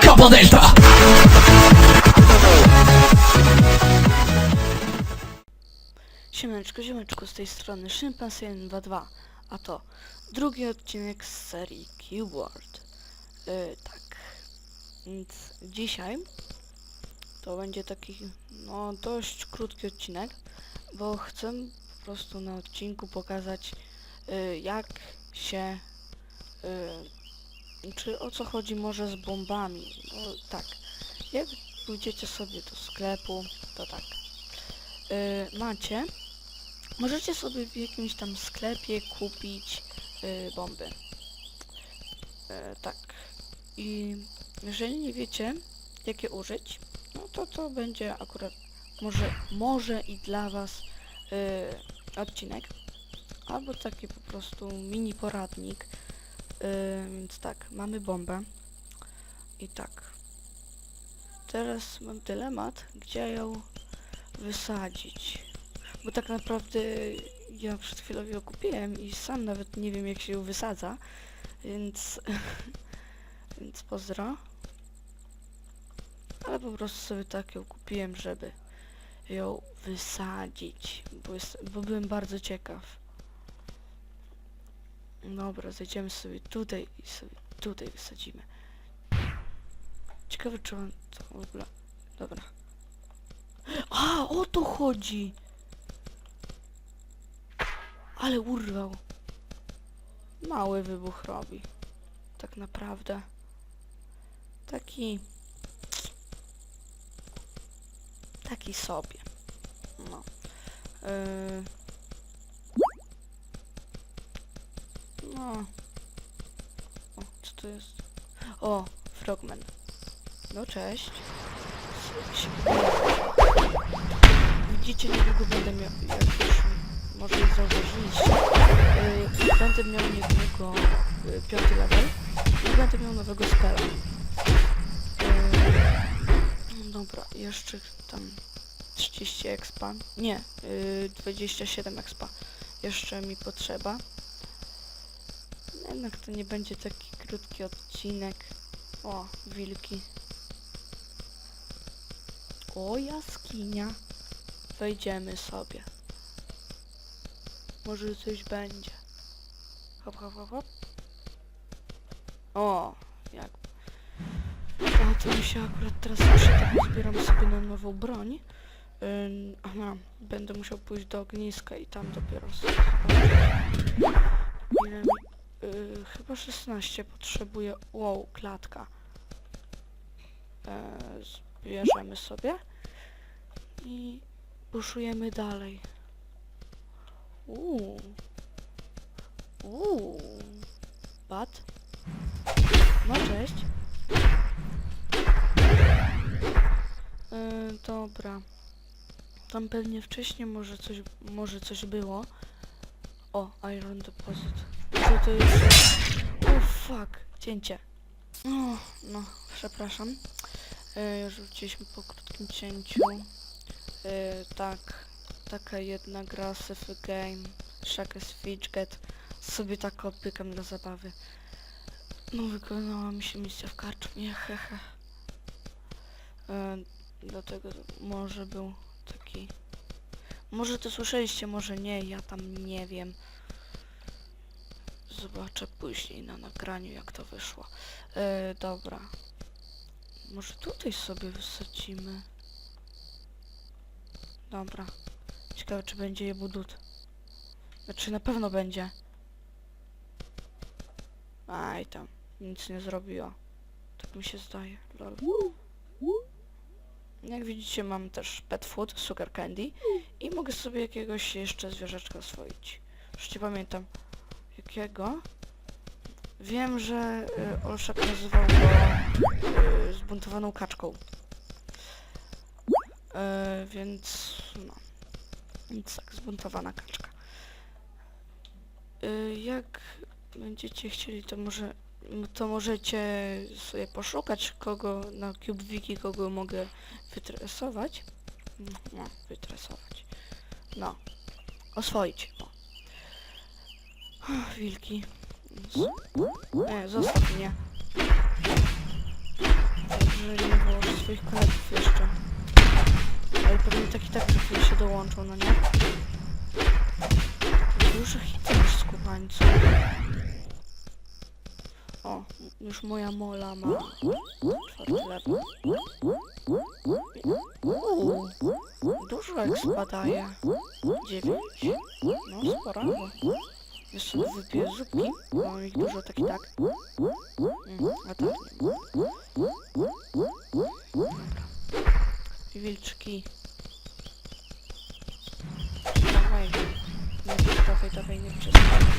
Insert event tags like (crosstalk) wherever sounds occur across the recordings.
Kappa Delta! Siemaneczko, ziomeczko, z tej strony Szympansen22, a to drugi odcinek z serii Keyboard. Yy, tak, więc dzisiaj to będzie taki, no, dość krótki odcinek, bo chcę po prostu na odcinku pokazać, yy, jak się, yy, czy o co chodzi może z bombami. No, tak, jak pójdziecie sobie do sklepu, to tak, yy, macie Możecie sobie w jakimś tam sklepie kupić y, bomby. E, tak. I jeżeli nie wiecie, jakie użyć, no to to będzie akurat może, może i dla Was y, odcinek. Albo taki po prostu mini poradnik. Więc tak, mamy bombę. I tak. Teraz mam dylemat, gdzie ją wysadzić. Bo tak naprawdę ja przed chwilą ją kupiłem i sam nawet nie wiem jak się ją wysadza, więc (laughs) więc pozdro. Ale po prostu sobie tak ją kupiłem, żeby ją wysadzić, bo, jest, bo byłem bardzo ciekaw. Dobra, zejdziemy sobie tutaj i sobie tutaj wysadzimy. Ciekawe czy on to w ogóle... Dobra. A, o to chodzi! Ale urwał. Mały wybuch robi. Tak naprawdę. Taki... Taki sobie. No. Yy... No. O, co to jest? O, Frogman. No cześć. Widzicie, niedługo będę miał może już zauważyliście, yy, będę miał niedługo yy, piąty level i będę miał nowego spela. Yy, dobra, jeszcze tam 30 expa, nie, yy, 27 expa jeszcze mi potrzeba. Jednak to nie będzie taki krótki odcinek. O, wilki. O, jaskinia. Wejdziemy sobie. Może coś będzie. Hop, hop, hop, hop. O, jak. O, to mi się akurat teraz przyda, zbieram sobie na nową broń. Aha, będę musiał pójść do ogniska i tam dopiero sobie chyba 16 potrzebuję. Wow, klatka. E, zbierzemy sobie. I puszujemy dalej. Uuu. Uuu. Bat. No cześć. Yy, dobra. Tam pewnie wcześniej może coś, może coś było. O, Iron Deposit. Co to jest? O, fuck. Cięcie. O, no, przepraszam. Yy, już wróciliśmy po krótkim cięciu. Yy, tak, taka jedna gra Syfy Game, Shackes Fidget. Sobie tak odpykam dla zabawy. No wykonała mi się misja w karczmie, (laughs) hehe. E, dlatego może był taki... Może to słyszeliście, może nie, ja tam nie wiem. Zobaczę później na nagraniu jak to wyszło. E, dobra. Może tutaj sobie wysadzimy. Dobra. Ciekawe czy będzie je budut. Znaczy na pewno będzie. Aj tam. Nic nie zrobiła. Tak mi się zdaje. Lol. Jak widzicie mam też pet food, sugar candy i mogę sobie jakiegoś jeszcze zwierzaczka oswoić. Już pamiętam jakiego. Wiem, że y, Olszak nazywał go y, zbuntowaną kaczką. Y, więc no. Więc tak, zbuntowana kaczka. Y, jak będziecie chcieli, to może to możecie sobie poszukać kogo na CubeWiki, kogo mogę wytresować. No, wytresować. No. Oswoić. Ach, Wilki. Nie, zostaw mnie. jeżeli nie wyłożę swoich kolegów jeszcze. Ale pewnie tak i tak chwilę się dołączą, no nie? Duże hity masz skubańcu. O, już moja mola ma czwarty level. Dużo jak spadaje. Dziewięć. No, sporo. Jeszcze wypiję zupki. Mam ich dużo, tak i tak. Mm, a tak nie. Dobra. Wilczki. Dawaj. Nie, dawaj, dawaj, nie przestań.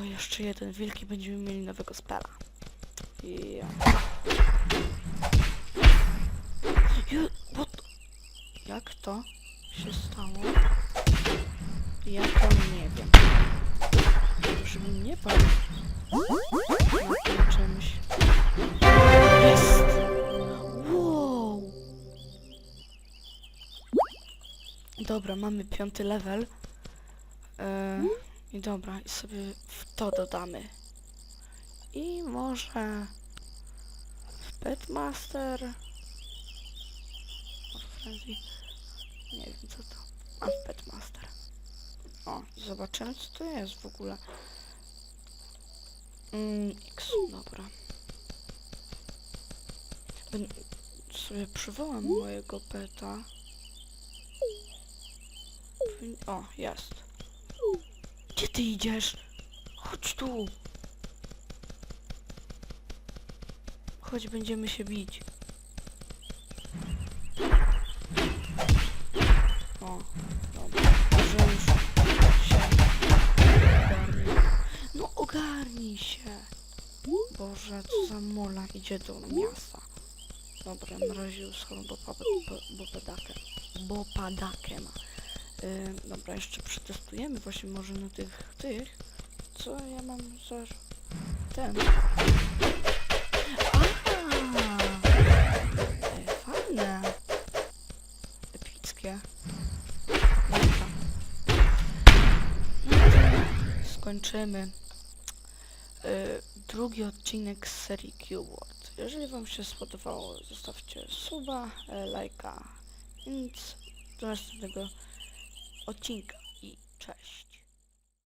O, jeszcze jeden wilki będziemy mieli nowego spela. Jak to się stało? Ja to nie wiem. Żeby mnie pan na czymś. Jest! Wow! Dobra, mamy piąty level. I dobra, i sobie w to dodamy. I może w Petmaster. Nie wiem co to. A w Petmaster. O, zobaczymy co to jest w ogóle. Mm, X, dobra. Ben, sobie przywołam mojego peta. O, jest. Gdzie ty idziesz? Chodź tu. Chodź, będziemy się bić. O, dobra. Już się. No ogarnij się. Boże, co za mola idzie do miasta. Dobra, na razie już bo, pa- bo, bo padakę. Bo padakę ma. Yy, dobra, jeszcze przetestujemy właśnie może na tych, tych. Co ja mam za... Ten. Aha! E, fajne. Epickie. No to skończymy. Y, drugi odcinek z serii Q-Word. Jeżeli wam się spodobało, zostawcie suba, e, lajka. Nic do następnego odcinka i cześć.